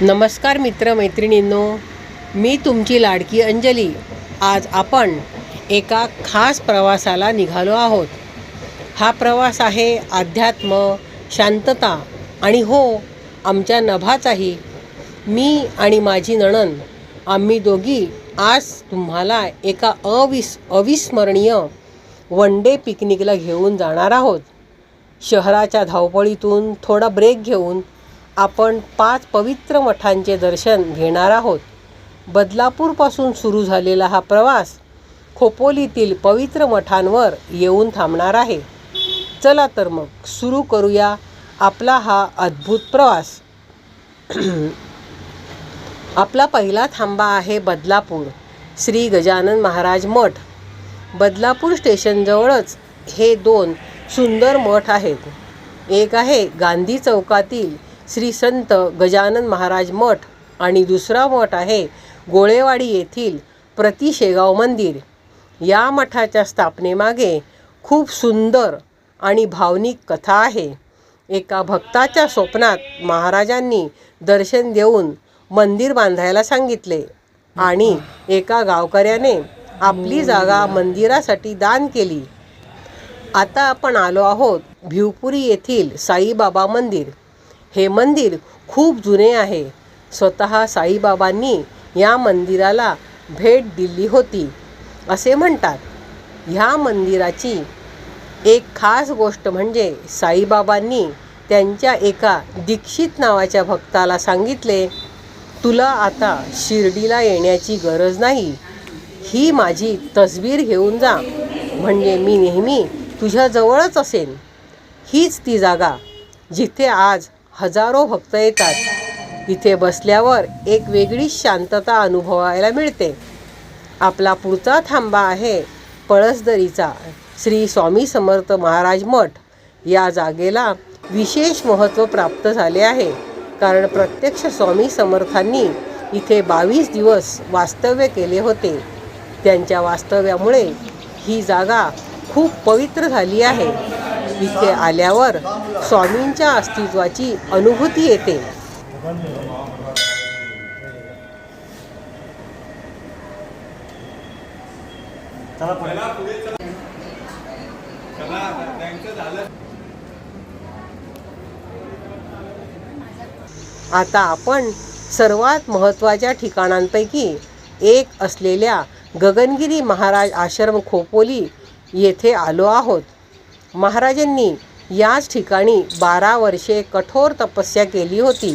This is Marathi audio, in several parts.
नमस्कार मित्र मैत्रिणींनो मी तुमची लाडकी अंजली. आज आपण एका खास प्रवासाला निघालो आहोत. हा प्रवास आहे अध्यात्म शांतता आणि हो आमच्या नभाचाही. मी आणि माझी नणन आम्ही दोघी आज तुम्हाला एका अविस अविस्मरणीय वन डे पिकनिकला घेऊन जाणार आहोत. शहराच्या धावपळीतून थोडा ब्रेक घेऊन आपण पाच पवित्र मठांचे दर्शन घेणार आहोत. बदलापूरपासून सुरू झालेला हा प्रवास खोपोलीतील पवित्र मठांवर येऊन थांबणार आहे. चला तर मग सुरू करूया आपला हा अद्भुत प्रवास. आपला पहिला थांबा आहे बदलापूर श्री गजानन महाराज मठ. बदलापूर स्टेशनजवळच हे दोन सुंदर मठ आहेत. एक आहे गांधी चौकातील श्री संत गजानन महाराज मठ आणि दुसरा मठ आहे गोळेवाडी येथील प्रतिशेगाव मंदिर. या मठाच्या स्थापनेमागे खूप सुंदर आणि भावनिक कथा आहे. एका भक्ताच्या स्वप्नात महाराजांनी दर्शन देऊन मंदिर बांधायला सांगितले आणि एका गावकऱ्याने आपली जागा मंदिरासाठी दान केली. आता आपण आलो आहोत भिवपुरी येथील साईबाबा मंदिर. हे मंदिर खूप जुने आहे. स्वतः साईबाबांनी या मंदिराला भेट दिली होती. असे म्हणतात. ह्या मंदिराची एक खास गोष्ट म्हणजे साईबाबांनी त्यांच्या एका दीक्षित नावाच्या भक्ताला सांगितले तुला आता शिर्डीला येण्याची गरज नाही. ही माझी तसबीर घेऊन जा. म्हणजे मी नेहमी तुझ्याजवळच असेन. हीच ती जागा जिथे आज हजारो भक्त येतात. इथे बसल्यावर एक वेगळीच शांतता अनुभवायला मिळते. आपला पुढचा थांबा आहे पळसदरीचा. श्री स्वामी समर्थ महाराज मठ. या जागेला विशेष महत्त्व प्राप्त झाले आहे. कारण प्रत्यक्ष स्वामी समर्थांनी इथे बावीस दिवस वास्तव्य केले होते. त्यांच्या वास्तव्यामुळे ही जागा खूप पवित्र झाली आहे. इथे आल्यावर स्वामींच्या अस्तित्वाची अनुभूती येते. आता आपण सर्वात महत्त्वाच्या ठिकाणांपैकी एक असलेल्या गगनगिरी महाराज आश्रम खोपोली येथे आलो आहोत. महाराजांनी याच ठिकाणी बारा वर्षे कठोर तपस्या केली होती.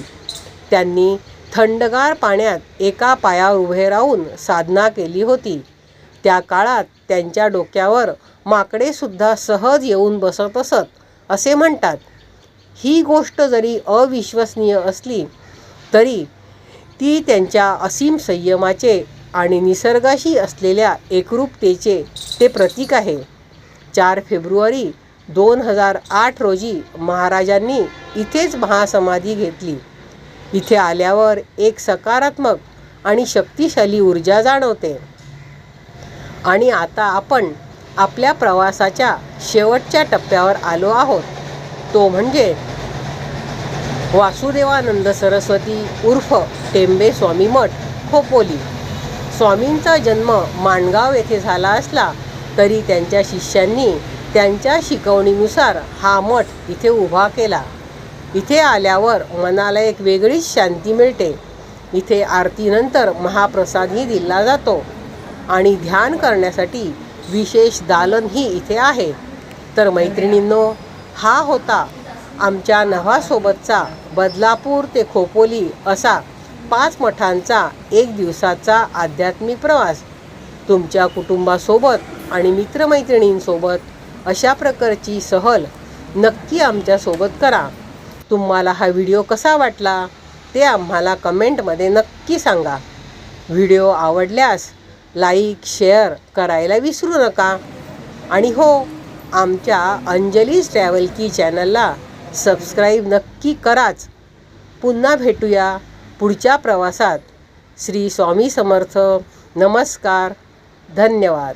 त्यांनी थंडगार पाण्यात एका पायावर उभे राहून साधना केली होती. त्या काळात त्यांच्या डोक्यावर माकडेसुद्धा सहज येऊन बसत असत असे म्हणतात. ही गोष्ट जरी अविश्वसनीय असली तरी ती त्यांच्या असीम संयमाचे आणि निसर्गाशी असलेल्या एकरूपतेचे ते प्रतीक आहे. चार फेब्रुवारी दोन हजार आठ रोजी महाराजांनी इथेच महासमाधी घेतली. इथे आल्यावर एक सकारात्मक आणि शक्तिशाली ऊर्जा जाणवते. आणि आता आपण आपल्या प्रवासाच्या शेवटच्या टप्प्यावर आलो आहोत. तो म्हणजे वासुदेवानंद सरस्वती उर्फ टेंबे स्वामी मठ खोपोली. स्वामींचा जन्म माणगाव येथे झाला असला तरी त्यांच्या शिष्यांनी त्यांच्या शिकवणीनुसार हा मठ इथे उभा केला. इथे आल्यावर मनाला एक वेगळीच शांती मिळते. इथे आरतीनंतर महाप्रसादही दिला जातो आणि ध्यान करण्यासाठी विशेष दालनही इथे आहे. तर मैत्रिणींनो हा होता आमच्या नव्हासोबतचा बदलापूर ते खोपोली असा पाच मठांचा एक दिवसाचा आध्यात्मिक प्रवास. तुमच्या कुटुंबासोबत आणि मित्रमैत्रिणींसोबत अशा प्रकारची सहल नक्की आमच्यासोबत करा. तुम्हाला हा व्हिडिओ कसा वाटला ते आम्हाला कमेंटमध्ये नक्की सांगा. व्हिडिओ आवडल्यास लाईक शेअर करायला विसरू नका. आणि हो आमच्या अंजलीज ट्रॅव्हल की चॅनलला सबस्क्राईब नक्की कराच. पुन्हा भेटूया पुढच्या प्रवासात. श्री स्वामी समर्थ. नमस्कार. धन्यवाद.